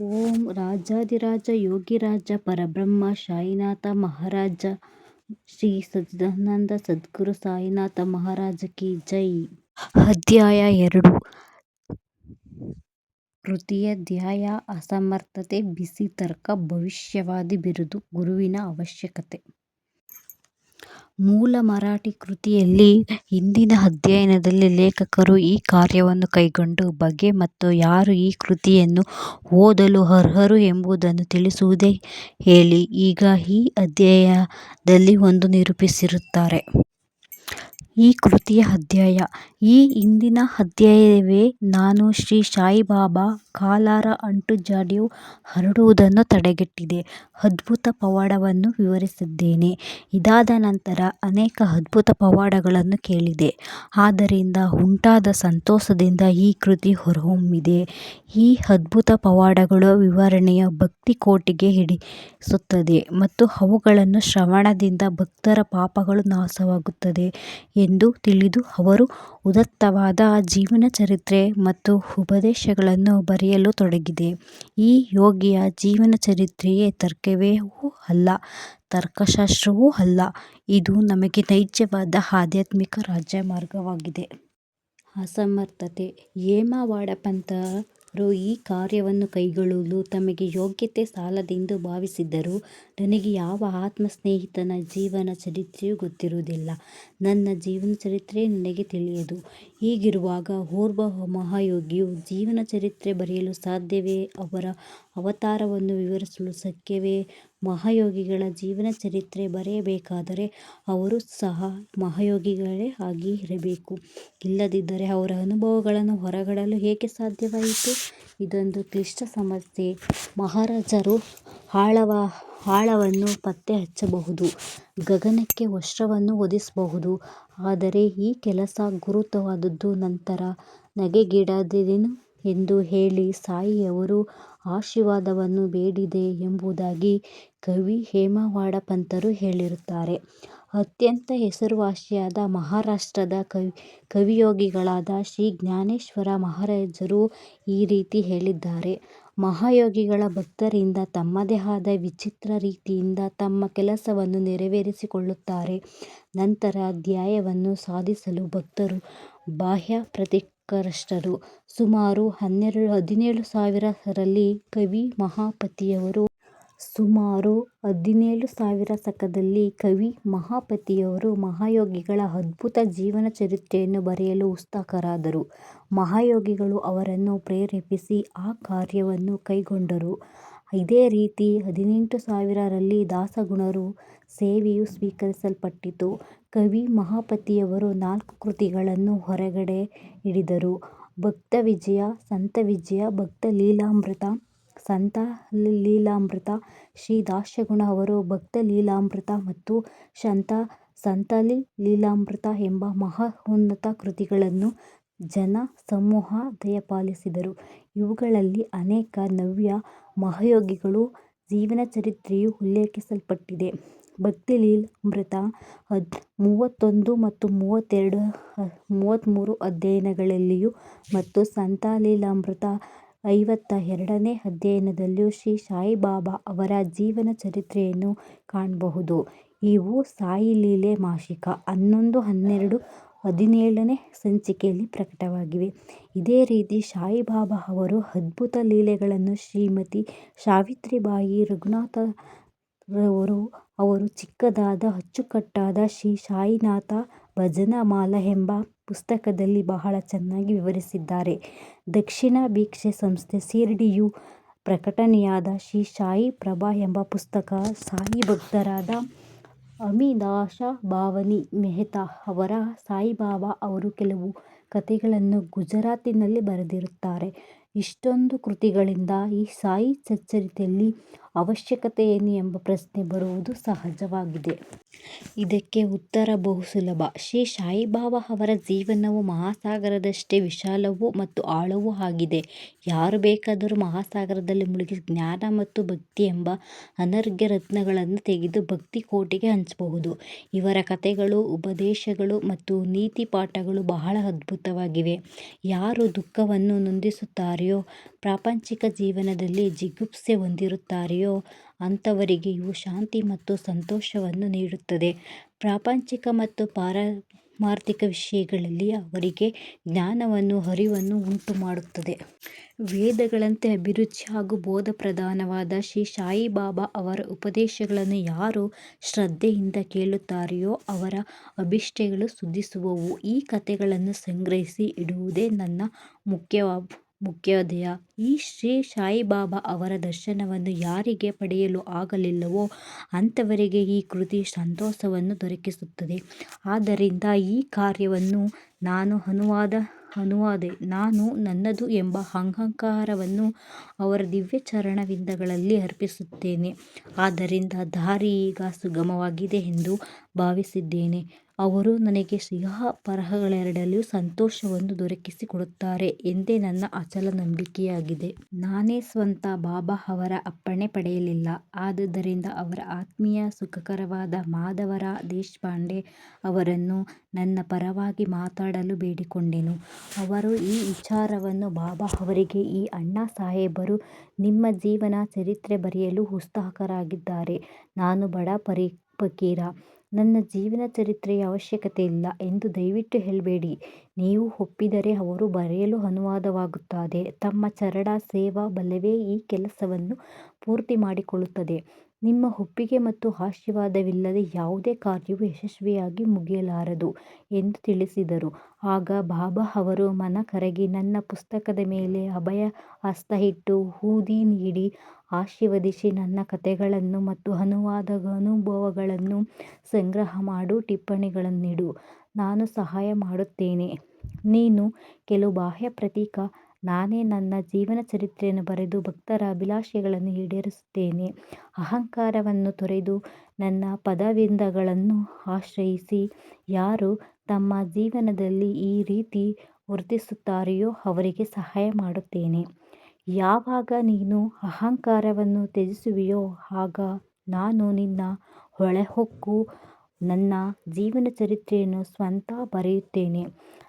ಓಂ ರಾಜಾಧಿರಾಜ ಯೋಗಿರಾಜ ಪರಬ್ರಹ್ಮ ಸಾಯಿನಾಥ ಮಹಾರಾಜ ಶ್ರೀ ಸಚ್ಚಿದಾನಂದ ಸದ್ಗುರು ಸಾಯಿನಾಥ ಮಹಾರಾಜ ಕಿ ಜೈ. ಅಧ್ಯಾಯ ಎರಡು ತೃತೀಯ ಧ್ಯಾಯ ಅಸಮರ್ಥತೆ ಬಿಸಿ ತರ್ಕ ಭವಿಷ್ಯವಾದಿ ಬಿರುದು ಗುರುವಿನ ಅವಶ್ಯಕತೆ ಮೂಲ ಮರಾಠಿ ಕೃತಿಯಲ್ಲಿ ಹಿಂದಿನ ಅಧ್ಯಯನದಲ್ಲಿ ಲೇಖಕರು ಈ ಕಾರ್ಯವನ್ನು ಕೈಗೊಂಡು ಬಗೆ ಮತ್ತು ಯಾರು ಈ ಕೃತಿಯನ್ನು ಓದಲು ಅರ್ಹರು ಎಂಬುದನ್ನು ತಿಳಿಸುವುದೇ ಹೇಳಿ ಈಗ ಈ ಅಧ್ಯಾಯದಲ್ಲಿ ಒಂದು ನಿರೂಪಿಸಿರುತ್ತಾರೆ. ಈ ಕೃತಿಯ ಅಧ್ಯಾಯ ಈ ಹಿಂದಿನ ಅಧ್ಯಾಯವೇ ನಾನು ಶ್ರೀ ಸಾಯಿಬಾಬಾ ಕಾಲರಾ ಅಂಟು ಜಾಡಿಯು ಹರಡುವುದನ್ನು ತಡೆಗಟ್ಟಿದೆ ಅದ್ಭುತ ಪವಾಡವನ್ನು ವಿವರಿಸಿದ್ದೇನೆ. ಇದಾದ ನಂತರ ಅನೇಕ ಅದ್ಭುತ ಪವಾಡಗಳನ್ನು ಕೇಳಿದೆ. ಆದ್ದರಿಂದ ಉಂಟಾದ ಸಂತೋಷದಿಂದ ಈ ಕೃತಿ ಹೊರಹೊಮ್ಮಿದೆ. ಈ ಅದ್ಭುತ ಪವಾಡಗಳ ವಿವರಣೆಯ ಭಕ್ತಿ ಕೋಟಿಗೆ ಹಿಡಿಸುತ್ತದೆ ಮತ್ತು ಅವುಗಳನ್ನು ಶ್ರವಣದಿಂದ ಭಕ್ತರ ಪಾಪಗಳು ನಾಶವಾಗುತ್ತದೆ ಎಂದು ತಿಳಿದು ಅವರು ಉದಾತ್ತವಾದ ಜೀವನಚರಿತ್ರೆ ಮತ್ತು ಉಪದೇಶಗಳನ್ನು ಬರೆಯಲು ತೊಡಗಿದೆ. ಈ ಯೋಗಿಯ ಜೀವನ ಚರಿತ್ರೆಯೇ ತರ್ಕವೇ ಅಲ್ಲ, ತರ್ಕಶಾಸ್ತ್ರವೂ ಅಲ್ಲ ಇದು ನಮಗೆ ನೈಜವಾದ ಆಧ್ಯಾತ್ಮಿಕ ರಾಜ್ಯ ಮಾರ್ಗವಾಗಿದೆ ಅಸಮರ್ಥತೆ ಹೇಮವಾಡ ಪಂತರು ಈ ಕಾರ್ಯವನ್ನು ಕೈಗೊಳ್ಳಲು ತಮಗೆ ಯೋಗ್ಯತೆ ಸಾಲದೆಂದು ಭಾವಿಸಿದ್ದರು. ನನಗೆ ಯಾವ ಆತ್ಮಸ್ನೇಹಿತನ ಜೀವನ ಚರಿತ್ರೆಯೂ ಗೊತ್ತಿರುವುದಿಲ್ಲ. ನನ್ನ ಜೀವನ ಚರಿತ್ರೆ ನನಗೆ ತಿಳಿಯದು. ಹೀಗಿರುವಾಗ ಓರ್ವ ಮಹಾಯೋಗಿಯು ಜೀವನ ಚರಿತ್ರೆ ಬರೆಯಲು ಸಾಧ್ಯವೇ ಅವರ ಅವತಾರವನ್ನು ವಿವರಿಸಲು ಶಕ್ಯವೇ ಮಹಾಯೋಗಿಗಳ ಜೀವನ ಚರಿತ್ರೆ ಬರೆಯಬೇಕಾದರೆ ಅವರು ಸಹ ಮಹಾಯೋಗಿಗಳೇ ಆಗಿ ಇರಬೇಕು. ಇಲ್ಲದಿದ್ದರೆ ಅವರ ಅನುಭವಗಳನ್ನು ಹೊರಗಡಲು ಹೇಗೆ ಸಾಧ್ಯವಾಯಿತು. ಇದೊಂದು ಕ್ಲಿಷ್ಟ ಸಮಸ್ಯೆ. ಮಹಾರಾಜರು ಆಳವನ್ನು ಪತ್ತೆ ಹಚ್ಚಬಹುದು, ಗಗನಕ್ಕೆ ವಸ್ತ್ರವನ್ನು ಹೊದಿಸಬಹುದು ಆದರೆ ಈ ಕೆಲಸ ಗುರುತವಾದದ್ದು ನಂತರ ನಗೆಗೀಡಾದೆನು ಎಂದು ಹೇಳಿ ಸಾಯಿಯವರು ಆಶೀರ್ವಾದವನ್ನು ಬೇಡಿದೆ ಎಂಬುದಾಗಿ ಕವಿ ಹೇಮವಾಡ ಪಂತರು ಹೇಳಿರುತ್ತಾರೆ. ಅತ್ಯಂತ ಹೆಸರುವಾಸಿಯಾದ ಮಹಾರಾಷ್ಟ್ರದ ಕವಿ, ಕವಿಯೋಗಿಗಳಾದ ಶ್ರೀ ಜ್ಞಾನೇಶ್ವರ ಮಹಾರಾಜರು ಈ ರೀತಿ ಹೇಳಿದ್ದಾರೆ. ಮಹಾಯೋಗಿಗಳು ಭಕ್ತರಿಂದ ತಮ್ಮದೇ ಆದ ವಿಚಿತ್ರ ರೀತಿಯಿಂದ ತಮ್ಮ ಕೆಲಸವನ್ನು ನೆರವೇರಿಸಿಕೊಳ್ಳುತ್ತಾರೆ. ನಂತರ ಧ್ಯೇಯವನ್ನು ಸಾಧಿಸಲು ಭಕ್ತರು ಬಾಹ್ಯ ಪ್ರತಿಕರಷ್ಟರು ಸುಮಾರು ಹದಿನೇಳು ಸಾವಿರ ರಲ್ಲಿ ಕವಿ ಮಹಾಪತಿಯವರು ಸುಮಾರು ಹದಿನೇಳು ಸಾವಿರ ಶಕದಲ್ಲಿ ಕವಿ, ಮಹಾಪತಿಯವರು ಮಹಾಯೋಗಿಗಳ ಅದ್ಭುತ ಜೀವನ ಚರಿತ್ರೆಯನ್ನು ಬರೆಯಲು ಉತ್ಸುಕರಾದರು. ಮಹಾಯೋಗಿಗಳು ಅವರನ್ನು ಪ್ರೇರೇಪಿಸಿ ಆ ಕಾರ್ಯವನ್ನು ಕೈಗೊಂಡರು. ಇದೇ ರೀತಿ ಹದಿನೆಂಟು ಸಾವಿರ ರಲ್ಲಿ ದಾಸಗಣರ ಸೇವೆಯು ಸ್ವೀಕರಿಸಲ್ಪಟ್ಟಿತು. ಕವಿ, ಮಹಾಪತಿಯವರು ನಾಲ್ಕು ಕೃತಿಗಳನ್ನು ಹೊರಗಡೆ ಹಿಡಿದರು ಭಕ್ತ ವಿಜಯ, ಸಂತ ವಿಜಯ, ಭಕ್ತ ಭಕ್ತಲೀಲಾಮೃತ ಸಂತಲೀಲಾಮೃತ ಶ್ರೀ ದಾಶಗುಣ ಅವರು, ಭಕ್ತ ಲೀಲಾಮೃತ ಮತ್ತು ಸಂತಲೀಲಾಮೃತ ಎಂಬ ಮಹೋನ್ನತ ಕೃತಿಗಳನ್ನು ಜನ ಸಮೂಹ ದಯಪಾಲಿಸಿದರು. ಇವುಗಳಲ್ಲಿ ಅನೇಕ ನವ್ಯ ಮಹಾಯೋಗಿಗಳು ಜೀವನ ಚರಿತ್ರೆಯು ಉಲ್ಲೇಖಿಸಲ್ಪಟ್ಟಿದೆ. ಭಕ್ತಿ ಲೀಲಾಮೃತ ಮೂವತ್ತೊಂದು ಮತ್ತು ಮೂವತ್ತೆರಡು ಮೂವತ್ತ್ಮೂರು ಅಧ್ಯಯನಗಳಲ್ಲಿಯೂ ಮತ್ತು ಸಂತಲೀಲಾಮೃತ ಐವತ್ತ ಎರಡನೇ ಅಧ್ಯಯನದಲ್ಲೂ ಶ್ರೀ ಸಾಯಿಬಾಬಾ ಅವರ ಜೀವನ ಚರಿತ್ರೆಯನ್ನು ಕಾಣಬಹುದು. ಇವು ಸಾಯಿಲೀಲೆ ಮಾಸಿಕ ಹನ್ನೊಂದು, ಹನ್ನೆರಡು, ಹದಿನೇಳನೇ ಸಂಚಿಕೆಯಲ್ಲಿ ಪ್ರಕಟವಾಗಿವೆ. ಇದೇ ರೀತಿ ಸಾಯಿಬಾಬಾ ಅವರು ಅದ್ಭುತ ಲೀಲೆಗಳನ್ನು ಶ್ರೀಮತಿ ಸಾವಿತ್ರಿಬಾಯಿ ರಘುನಾಥರವರು ಅವರು ಚಿಕ್ಕದಾದ, ಅಚ್ಚುಕಟ್ಟಾದ ಶ್ರೀ ಸಾಯಿನಾಥ ಭಜನಮಾಲಾ ಎಂಬ ಪುಸ್ತಕದಲ್ಲಿ ಬಹಳ ಚೆನ್ನಾಗಿ ವಿವರಿಸಿದ್ದಾರೆ. ದಕ್ಷಿಣ ಭೀಕ್ಷೆ ಸಂಸ್ಥೆ ಶಿರ್ಡಿಯಲ್ಲಿ ಪ್ರಕಟಣೆಯಾದ ಶ್ರೀ ಸಾಯಿ ಪ್ರಭಾ ಎಂಬ ಪುಸ್ತಕ ಸಾಯಿಭಕ್ತರಾದ ಅಮಿದಾಸ ಭಾವನಿ ಮೆಹ್ತಾ ಅವರ ಸಾಯಿಬಾಬಾ ಅವರು ಕೆಲವು ಕಥೆಗಳನ್ನು ಗುಜರಾತಿನಲ್ಲಿ ಬರೆದಿರುತ್ತಾರೆ. ಇಷ್ಟೊಂದು ಕೃತಿಗಳಿಂದ ಈ ಸಾಯಿ ಸಚ್ಚರಿತ್ರೆಯಲ್ಲಿ ಅವಶ್ಯಕತೆ ಏನು ಎಂಬ ಪ್ರಶ್ನೆ ಬರುವುದು ಸಹಜವಾಗಿದೆ. ಇದಕ್ಕೆ ಉತ್ತರ ಬಹು ಸುಲಭ. ಶ್ರೀ ಸಾಯಿಬಾಬಾ ಅವರ ಜೀವನವು ಮಹಾಸಾಗರದಷ್ಟೇ ವಿಶಾಲವೂ ಮತ್ತು ಆಳವೂ ಆಗಿದೆ. ಯಾರು ಬೇಕಾದರೂ ಮಹಾಸಾಗರದಲ್ಲಿ ಮುಳುಗಿ ಜ್ಞಾನ ಮತ್ತು ಭಕ್ತಿ ಎಂಬ ಅನರ್ಘ್ಯ ರತ್ನಗಳನ್ನು ತೆಗೆದು ಭಕ್ತಿ ಕೋಟಿಗೆ ಹಂಚಬಹುದು. ಇವರ ಕಥೆಗಳು, ಉಪದೇಶಗಳು ಮತ್ತು ನೀತಿ ಪಾಠಗಳು ಬಹಳ ಅದ್ಭುತವಾಗಿವೆ. ಯಾರು ದುಃಖವನ್ನು ಹೊಂದಿರುತ್ತಾರೋ ಪ್ರಾಪಂಚಿಕ ಜೀವನದಲ್ಲಿ ಜಿಗುಪ್ಸೆ ಹೊಂದಿರುತ್ತಾರೆಯೋ ಅಂಥವರಿಗೆ ಇವು ಶಾಂತಿ ಮತ್ತು ಸಂತೋಷವನ್ನು ನೀಡುತ್ತದೆ. ಪ್ರಾಪಂಚಿಕ ಮತ್ತು ಪಾರಮಾರ್ಥಿಕ ವಿಷಯಗಳಲ್ಲಿ ಅವರಿಗೆ ಜ್ಞಾನವನ್ನೂ ಉಂಟು ಉಂಟುಮಾಡುತ್ತದೆ. ವೇದಗಳಂತೆ ಅಭಿರುಚಿ ಹಾಗೂ ಬೋಧಪ್ರಧಾನವಾದ ಶ್ರೀ ಸಾಯಿಬಾಬಾ ಅವರ ಉಪದೇಶಗಳನ್ನು ಯಾರು ಶ್ರದ್ಧೆಯಿಂದ ಕೇಳುತ್ತಾರೆಯೋ ಅವರ ಅಭಿಷ್ಟೆಗಳು ಸುದ್ದಿಸುವವು ಈ ಕಥೆಗಳನ್ನು ಸಂಗ್ರಹಿಸಿ ಇಡುವುದೇ ನನ್ನ ಮುಖ್ಯೋದ್ದೇಶ. ಈ ಶ್ರೀ ಸಾಯಿಬಾಬಾ ಅವರ ದರ್ಶನವನ್ನು ಯಾರಿಗೆ ಪಡೆಯಲು ಆಗಲಿಲ್ಲವೋ ಅಂಥವರಿಗೆ ಈ ಕೃತಿ ಸಂತೋಷವನ್ನು ದೊರಕಿಸುತ್ತದೆ. ಆದ್ದರಿಂದ ಈ ಕಾರ್ಯವನ್ನು ನಾನು ನಾನು ನನ್ನದು ಎಂಬ ಅಹಂಕಾರವನ್ನು ಅವರ ದಿವ್ಯ ಚರಣವಿಂದಗಳಲ್ಲಿ ಅರ್ಪಿಸುತ್ತೇನೆ. ಆದ್ದರಿಂದ ದಾರಿ ಈಗ ಸುಗಮವಾಗಿದೆ ಎಂದು ಭಾವಿಸಿದ್ದೇನೆ. ಅವರು ನನಗೆ ಇಹಪರಗಳೆರಡರಲ್ಲಿಯೂ ಸಂತೋಷವನ್ನು ದೊರಕಿಸಿಕೊಡುತ್ತಾರೆ ಎಂದೇ ನನ್ನ ಅಚಲ ನಂಬಿಕೆಯಾಗಿದೆ. ನಾನೇ ಸ್ವಂತ ಬಾಬಾ ಅವರ ಅಪ್ಪಣೆ ಪಡೆಯಲಿಲ್ಲ. ಆದುದರಿಂದ ಅವರ ಆತ್ಮೀಯ, ಸುಖಕರವಾದ ಮಾಧವರ ದೇಶಪಾಂಡೆ ಅವರನ್ನು ನನ್ನ ಪರವಾಗಿ ಮಾತಾಡಲು ಬೇಡಿಕೊಂಡೆನು. ಅವರು ಈ ವಿಚಾರವನ್ನು ಬಾಬಾ ಅವರಿಗೆ, ಈ ಅಣ್ಣಾ ಸಾಹೇಬರು ನಿಮ್ಮ ಜೀವನ ಚರಿತ್ರೆ ಬರೆಯಲು ಉತ್ಸಾಹಕರಾಗಿದ್ದಾರೆ ನಾನು ಬಡ ಫಕೀರ. ನನ್ನ ಜೀವನ ಚರಿತ್ರೆಯ ಅವಶ್ಯಕತೆ ಇಲ್ಲ ಎಂದು ದಯವಿಟ್ಟು ಹೇಳಬೇಡಿ. ನೀವು ಒಪ್ಪಿದರೆ ಅವರು ಬರೆಯಲು ಅನುವಾದವಾಗುತ್ತದೆ. ತಮ್ಮ ಚರಡ ಸೇವಾ ಬಲವೇ ಈ ಕೆಲಸವನ್ನು ಪೂರ್ತಿ ಮಾಡಿಕೊಳ್ಳುತ್ತದೆ. ನಿಮ್ಮ ಒಪ್ಪಿಗೆ ಮತ್ತು ಆಶೀರ್ವಾದವಿಲ್ಲದೆ ಯಾವುದೇ ಕಾರ್ಯವೂ ಯಶಸ್ವಿಯಾಗಿ ಮುಗಿಯಲಾರದು ಎಂದು ತಿಳಿಸಿದರು. ಆಗ ಬಾಬಾ ಅವರು ಮನ ಕರಗಿ, ನನ್ನ ಪುಸ್ತಕದ ಮೇಲೆ ಅಭಯ ಹಸ್ತ ಇಟ್ಟು ಊದಿ ನೀಡಿ, ಆಶೀರ್ವದಿಸಿ ನನ್ನ ಕಥೆಗಳನ್ನು ಮತ್ತು ಅನುಭವಗಳನ್ನು ಸಂಗ್ರಹ ಮಾಡು, ಟಿಪ್ಪಣಿಗಳನ್ನಿಡು. ನಾನು ಸಹಾಯ ಮಾಡುತ್ತೇನೆ. ನೀನು ಕೆಲವು ಬಾಹ್ಯ ಪ್ರತೀಕ. ನಾನೇ ನನ್ನ ಜೀವನ ಚರಿತ್ರೆಯನ್ನು ಬರೆದು ಭಕ್ತರ ಅಭಿಲಾಷೆಗಳನ್ನು ಈಡೇರಿಸುತ್ತೇನೆ. ಅಹಂಕಾರವನ್ನು ತೊರೆದು ನನ್ನ ಪದವಿಂದಗಳನ್ನು ಆಶ್ರಯಿಸಿ, ಯಾರು ತಮ್ಮ ಜೀವನದಲ್ಲಿ ಈ ರೀತಿ ವರ್ತಿಸುತ್ತಾರೆಯೋ ಅವರಿಗೆ ಸಹಾಯ ಮಾಡುತ್ತೇನೆ. ಯಾವಾಗ ನೀನು ಅಹಂಕಾರವನ್ನು ತ್ಯಜಿಸುವೆಯೋ ಆಗ ನಾನು ನಿನ್ನ ಒಳಹೊಕ್ಕು ನನ್ನ ಜೀವನ ಚರಿತ್ರೆಯನ್ನು ಸ್ವಂತ ಬರೆಯುತ್ತೇನೆ.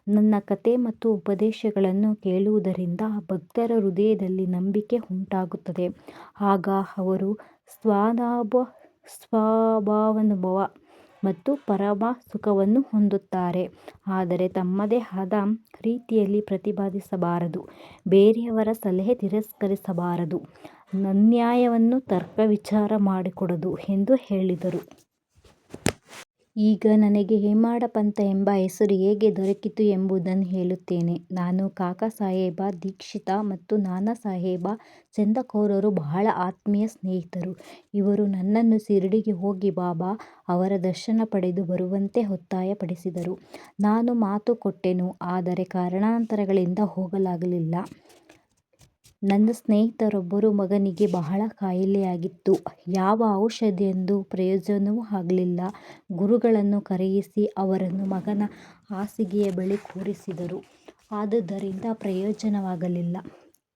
ನನ್ನ ಕಥೆ ಮತ್ತು ಉಪದೇಶಗಳನ್ನು ಕೇಳುವುದರಿಂದ ಭಕ್ತರ ಹೃದಯದಲ್ಲಿ ನಂಬಿಕೆ ಉಂಟಾಗುತ್ತದೆ. ಆಗ ಅವರು ಸ್ವಾನುಭವ ಮತ್ತು ಪರಮ ಸುಖವನ್ನು ಹೊಂದುತ್ತಾರೆ. ಆದರೆ ತಮ್ಮದೇ ಆದ ರೀತಿಯಲ್ಲಿ ಪ್ರತಿಪಾದಿಸಬಾರದು. ಬೇರೆಯವರ ಸಲಹೆ ತಿರಸ್ಕರಿಸಬಾರದು. ಅನ್ಯಾಯವನ್ನು ತರ್ಕವಿಚಾರ ಮಾಡಿಕೊಡದು ಎಂದು ಹೇಳಿದರು. ಈಗ ನನಗೆ ಹೇಮಾಡ ಪಂಥ ಎಂಬ ಹೆಸರು ಹೇಗೆ ದೊರಕಿತು ಎಂಬುದನ್ನು ಹೇಳುತ್ತೇನೆ. ನಾನು ಕಾಕಾ ಸಾಹೇಬ, ದೀಕ್ಷಿತ ಮತ್ತು ನಾನಾ ಸಾಹೇಬ ಚಂದ್ರಕೌರರು ಬಹಳ ಆತ್ಮೀಯ ಸ್ನೇಹಿತರು. ಇವರು ನನ್ನನ್ನು ಶಿರಡಿಗೆ ಹೋಗಿ ಬಾಬಾ ಅವರ ದರ್ಶನ ಪಡೆದು ಬರುವಂತೆ ಒತ್ತಾಯಪಡಿಸಿದರು. ನಾನು ಮಾತು ಕೊಟ್ಟೆನು. ಆದರೆ ಕಾರಣಾಂತರಗಳಿಂದ ಹೋಗಲಾಗಲಿಲ್ಲ. ನನ್ನ ಸ್ನೇಹಿತರೊಬ್ಬರು ಮಗನಿಗೆ ಬಹಳ ಕಾಯಿಲೆಯಾಗಿತ್ತು. ಯಾವ ಔಷಧಿಯಂದು ಪ್ರಯೋಜನವೂ ಆಗಲಿಲ್ಲ. ಗುರುಗಳನ್ನು ಕರೆಯಿಸಿ ಅವರನ್ನು ಮಗನ ಹಾಸಿಗೆಯ ಬಳಿ ಕೂರಿಸಿದರು. ಆದುದರಿಂದ ಪ್ರಯೋಜನವಾಗಲಿಲ್ಲ.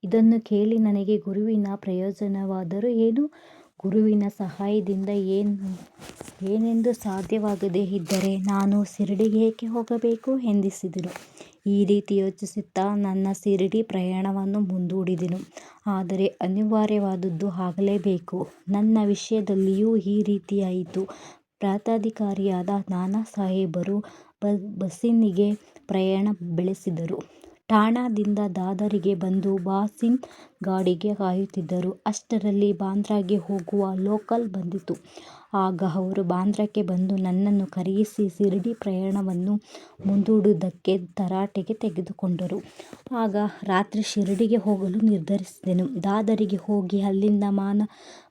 ಇದನ್ನು ಕೇಳಿ ನನಗೆ ಗುರುವಿನ ಪ್ರಯೋಜನವಾದರೂ ಏನು? ಗುರುವಿನ ಸಹಾಯದಿಂದ ಏನೆಂದು ಸಾಧ್ಯವಾಗದೇ ಇದ್ದರೆ ನಾನು ಶಿರಡಿಗೆ ಏಕೆ ಹೋಗಬೇಕು ಎಂದೆನಿಸಿತು. ಈ ರೀತಿ ಯೋಚಿಸುತ್ತಾ ನನ್ನ ಶಿರಡಿ ಪ್ರಯಾಣವನ್ನು ಮುಂದೂಡಿದೆನು. ಆದರೆ ಅನಿವಾರ್ಯವಾದದ್ದು ಆಗಲೇಬೇಕು. ನನ್ನ ವಿಷಯದಲ್ಲಿಯೂ ಈ ರೀತಿಯಾಯಿತು. ಪ್ರಾಂತಾಧಿಕಾರಿಯಾದ ನಾನಾ ಸಾಹೇಬರು ಬಸ್ಸಿನಿಗೆ ಪ್ರಯಾಣ ಬೆಳೆಸಿದರು. ಠಾಣಾದಿಂದ ದಾದರಿಗೆ ಬಂದು ಬಸ್ಸಿನ ಗಾಡಿಗೆ ಕಾಯುತ್ತಿದ್ದರು. ಅಷ್ಟರಲ್ಲಿ ಬಾಂದ್ರಾಗೆ ಹೋಗುವ ಲೋಕಲ್ ಬಂದಿತು. ಆಗ ಅವರು ಬಾಂದ್ರಾಕ್ಕೆ ಬಂದು ನನ್ನನ್ನು ಕರೆಯಿಸಿ ಶಿರಡಿ ಪ್ರಯಾಣವನ್ನು ಮುಂದೂಡುವುದಕ್ಕೆ ತರಾಟೆಗೆ ತೆಗೆದುಕೊಂಡರು. ಆಗ ರಾತ್ರಿ ಶಿರಡಿಗೆ ಹೋಗಲು ನಿರ್ಧರಿಸಿದೆನು. ದಾದರಿಗೆ ಹೋಗಿ ಅಲ್ಲಿಂದ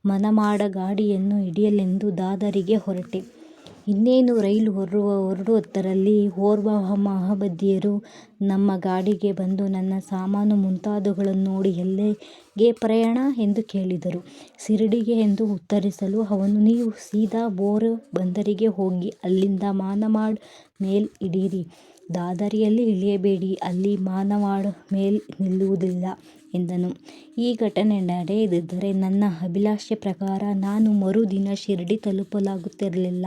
ಮನಮಾಡ ಗಾಡಿಯನ್ನು ಹಿಡಿಯಲೆಂದು ದಾದರಿಗೆ ಹೊರಟೆ. ಇನ್ನೇನು ರೈಲು ಹೊರಡುವುದರಲ್ಲಿ ಓರ್ವ ಮಹಾಬದ್ಧಿಯರು ನಮ್ಮ ಗಾಡಿಗೆ ಬಂದು ನನ್ನ ಸಾಮಾನು ಮುಂತಾದವುಗಳನ್ನು ನೋಡಿ ಎಲ್ಲಿಗೆ ಪ್ರಯಾಣ ಎಂದು ಕೇಳಿದರು. ಶಿರಡಿಗೆ ಎಂದು ಉತ್ತರಿಸಲು ಅವನು, ನೀವು ಸೀದಾ ಬೋರ್ ಬಂದರಿಗೆ ಹೋಗಿ ಅಲ್ಲಿಂದ ಮಾನಮಾಡ್ ಮೇಲ್ ಹಿಡೀರಿ. ದಾದರಿಯಲ್ಲಿ ಇಳಿಯಬೇಡಿ, ಅಲ್ಲಿ ಮಾನವಾಳ ಮೇಲ್ ನಿಲ್ಲುವುದಿಲ್ಲ ಎಂದನು. ಈ ಘಟನೆ ನಡೆಯದಿದ್ದರೆ ನನ್ನ ಅಭಿಲಾಷೆ ಪ್ರಕಾರ ನಾನು ಮರುದಿನ ಶಿರಡಿ ತಲುಪಲಾಗುತ್ತಿರಲಿಲ್ಲ.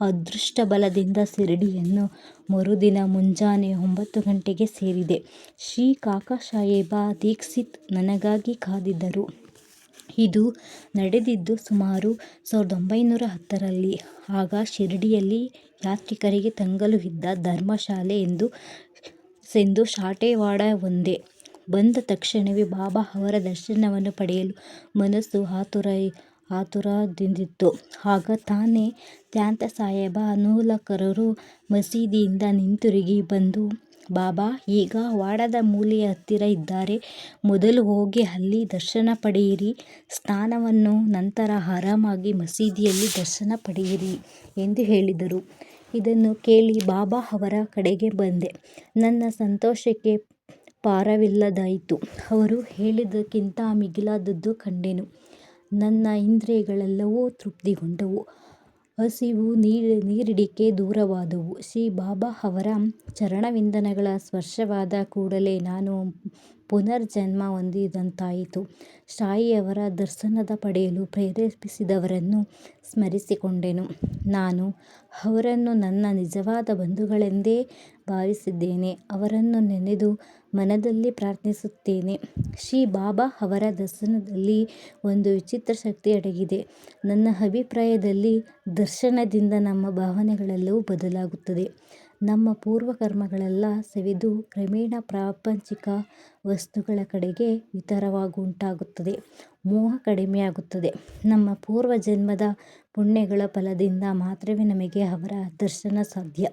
ಅದೃಷ್ಟಬಲದಿಂದ ಶಿರಡಿಯನ್ನು ಮರುದಿನ ಮುಂಜಾನೆ ಒಂಬತ್ತು ಗಂಟೆಗೆ ಸೇರಿದೆ. ಶ್ರೀ ಕಾಕಾಸಾಹೇಬ ದೀಕ್ಷಿತ್ ನನಗಾಗಿ ಕಾದಿದ್ದರು. ಇದು ನಡೆದಿದ್ದು ಸುಮಾರು ಸಾವಿರದ ಒಂಬೈನೂರ ಹತ್ತರಲ್ಲಿ. ಆಗ ಶಿರಡಿಯಲ್ಲಿ ಯಾತ್ರಿಕರಿಗೆ ತಂಗಲು ಇದ್ದ ಧರ್ಮಶಾಲೆ ಸೆಂದು ಒಂದೆ ಬಂದ ತಕ್ಷಣವೇ ಬಾಬಾ ಅವರ ದರ್ಶನವನ್ನು ಪಡೆಯಲು ಮನಸ್ಸು ಆತುರ ಆತುರದಿಂದಿತ್ತು. ಆಗ ತಾನೇ ತ್ಯಾಂತ ಸಾಹೇಬ ಅನೂಲಕರರು ಮಸೀದಿಯಿಂದ ಹಿಂತಿರುಗಿ ಬಂದು, ಬಾಬಾ ಈಗ ವಾಡದ ಮೂಲೆಯ ಹತ್ತಿರ ಇದ್ದಾರೆ, ಮೊದಲು ಹೋಗಿ ಅಲ್ಲಿ ದರ್ಶನ ಪಡೆಯಿರಿ, ಸ್ನಾನವನ್ನು ನಂತರ ಆರಾಮಾಗಿ ಮಸೀದಿಯಲ್ಲಿ ದರ್ಶನ ಪಡೆಯಿರಿ ಎಂದು ಹೇಳಿದರು. ಇದನ್ನು ಕೇಳಿ ಬಾಬಾ ಅವರ ಕಡೆಗೆ ಬಂದೆ. ನನ್ನ ಸಂತೋಷಕ್ಕೆ ಪಾರವಿಲ್ಲದಾಯಿತು. ಅವರು ಹೇಳಿದ್ದಕ್ಕಿಂತ ಮಿಗಿಲಾದದ್ದು ಕಂಡೆನು. ನನ್ನ ಇಂದ್ರಿಯಗಳೆಲ್ಲವೂ ತೃಪ್ತಿಗೊಂಡವು. ಹಸಿವು ನೀರಿಡಿಕೆ ದೂರವಾದವು. ಶ್ರೀ ಬಾಬಾ ಅವರ ಚರಣವಿಂದನಗಳ ಸ್ಪರ್ಶವಾದ ಕೂಡಲೇ ನಾನು ಪುನರ್ಜನ್ಮ ಹೊಂದಿದಂತಾಯಿತು. ಸಾಯಿಯವರ ದರ್ಶನದ ಪಡೆಯಲು ಪ್ರೇರೇಪಿಸಿದವರನ್ನು ಸ್ಮರಿಸಿಕೊಂಡೆನು. ನಾನು ಅವರನ್ನು ನನ್ನ ನಿಜವಾದ ಬಂಧುಗಳೆಂದೇ ಭಾವಿಸಿದ್ದೇನೆ. ಅವರನ್ನು ನೆನೆದು ಮನದಲ್ಲಿ ಪ್ರಾರ್ಥಿಸುತ್ತೇನೆ. ಶ್ರೀ ಬಾಬಾ ಅವರ ದರ್ಶನದಲ್ಲಿ ಒಂದು ವಿಚಿತ್ರ ಶಕ್ತಿ ಅಡಗಿದೆ. ನನ್ನ ಅಭಿಪ್ರಾಯದಲ್ಲಿ ದರ್ಶನದಿಂದ ನಮ್ಮ ಭಾವನೆಗಳೆಲ್ಲವೂ ಬದಲಾಗುತ್ತದೆ. ನಮ್ಮ ಪೂರ್ವಕರ್ಮಗಳೆಲ್ಲ ಸವೆದು ಕ್ರಮೇಣ ಪ್ರಾಪಂಚಿಕ ವಸ್ತುಗಳ ಕಡೆಗೆ ವಿತರವಾಗುಂಟಾಗುತ್ತದೆ ಮೋಹ ಕಡಿಮೆಯಾಗುತ್ತದೆ. ನಮ್ಮ ಪೂರ್ವಜನ್ಮದ ಪುಣ್ಯಗಳ ಫಲದಿಂದ ಮಾತ್ರವೇ ನಮಗೆ ಅವರ ದರ್ಶನ ಸಾಧ್ಯ.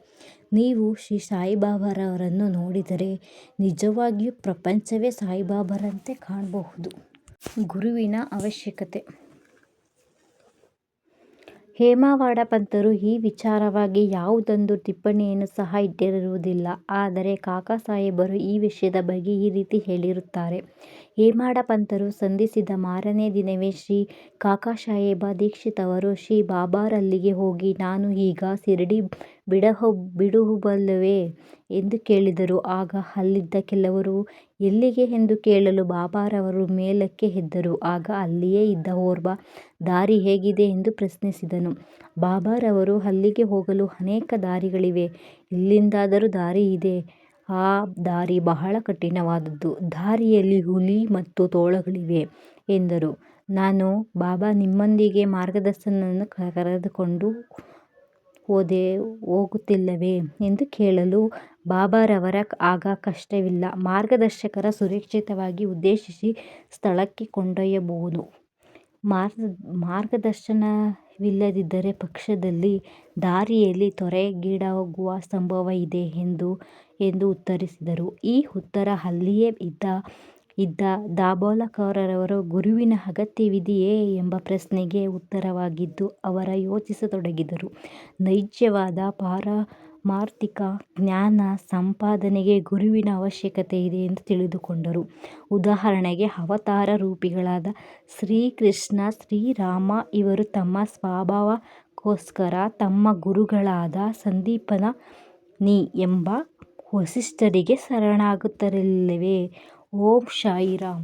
ನೀವು ಶ್ರೀ ಸಾಯಿಬಾಬಾರವರನ್ನು ನೋಡಿದರೆ ನಿಜವಾಗಿಯೂ ಪ್ರಪಂಚವೇ ಸಾಯಿಬಾಬಾರಂತೆ ಕಾಣಬಹುದು. ಗುರುವಿನ ಅವಶ್ಯಕತೆ ಹೇಮವಾಡ ಪಂತರು ಈ ವಿಚಾರವಾಗಿ ಯಾವುದೊಂದು ಟಿಪ್ಪಣಿಯನ್ನು ಸಹ ಇಟ್ಟಿರುವುದಿಲ್ಲ. ಆದರೆ ಕಾಕಾಸಾಹೇಬರು ಈ ವಿಷಯದ ಬಗ್ಗೆ ಈ ರೀತಿ ಹೇಳಿರುತ್ತಾರೆ. ಹೇಮಾಡ ಪಂತರು ಸಂಧಿಸಿದ ಮಾರನೇ ದಿನವೇ ಶ್ರೀ ಕಾಕಾಸಾಹೇಬ ದೀಕ್ಷಿತ್ ಅವರು ಶ್ರೀ ಬಾಬಾರಲ್ಲಿಗೆ ಹೋಗಿ, ನಾನು ಈಗ ಶಿರ್ಡಿ ಬಿಡಬಹುದಲ್ಲವೇ ಎಂದು ಕೇಳಿದರು. ಆಗ ಅಲ್ಲಿದ್ದ ಕೆಲವರು ಎಲ್ಲಿಗೆ ಎಂದು ಕೇಳಲು ಬಾಬಾರವರು ಮೇಲಕ್ಕೆ ಎದ್ದರು. ಆಗ ಅಲ್ಲಿಯೇ ಇದ್ದ ಓರ್ವ ದಾರಿ ಹೇಗಿದೆ ಎಂದು ಪ್ರಶ್ನಿಸಿದನು. ಬಾಬಾರವರು ಅಲ್ಲಿಗೆ ಹೋಗಲು ಅನೇಕ ದಾರಿಗಳಿವೆ, ಇಲ್ಲಿಂದಾದರೂ ದಾರಿ ಇದೆ, ಆ ದಾರಿ ಬಹಳ ಕಠಿಣವಾದದ್ದು, ದಾರಿಯಲ್ಲಿ ಹುಲಿ ಮತ್ತು ತೋಳಗಳಿವೆ ಎಂದರು. ನಾನು ಬಾಬಾ ನಿಮ್ಮೊಂದಿಗೆ ಮಾರ್ಗದರ್ಶನವನ್ನು ಕರೆದುಕೊಂಡು ಹೋಗುತ್ತಿಲ್ಲವೇ ಎಂದು ಕೇಳಲು ಬಾಬಾರವರ ಆಗ ಕಷ್ಟವಿಲ್ಲ, ಮಾರ್ಗದರ್ಶಕರ ಸುರಕ್ಷಿತವಾಗಿ ಉದ್ದೇಶಿಸಿ ಸ್ಥಳಕ್ಕೆ ಕೊಂಡೊಯ್ಯಬಹುದು. ಮಾರ್ಗದರ್ಶನವಿಲ್ಲದಿದ್ದರೆ ಪಕ್ಷದಲ್ಲಿ ದಾರಿಯಲ್ಲಿ ತೊರೆಗೀಡಾಗುವ ಸಂಭವ ಇದೆ ಎಂದು ಎಂದು ಉತ್ತರಿಸಿದರು. ಈ ಉತ್ತರ ಅಲ್ಲಿಯೇ ಇದ್ದ ದಾಭೋಲ್ಕರವರ ಗುರುವಿನ ಅಗತ್ಯವಿದೆಯೇ ಎಂಬ ಪ್ರಶ್ನೆಗೆ ಉತ್ತರವಾಗಿದ್ದು, ಅವರ ಯೋಚಿಸತೊಡಗಿದರು. ನೈಜವಾದ ಪಾರಮಾರ್ಥಿಕ ಜ್ಞಾನ ಸಂಪಾದನೆಗೆ ಗುರುವಿನ ಅವಶ್ಯಕತೆ ಇದೆ ಎಂದು ತಿಳಿದುಕೊಂಡರು. ಉದಾಹರಣೆಗೆ ಅವತಾರ ರೂಪಿಗಳಾದ ಶ್ರೀಕೃಷ್ಣ, ಶ್ರೀರಾಮ ಇವರು ತಮ್ಮ ಸ್ವಭಾವಕ್ಕೋಸ್ಕರ ತಮ್ಮ ಗುರುಗಳಾದ ಸಂದೀಪನಿ ಎಂಬ ವಸಿಷ್ಠರಿಗೆ ओम शाई राम।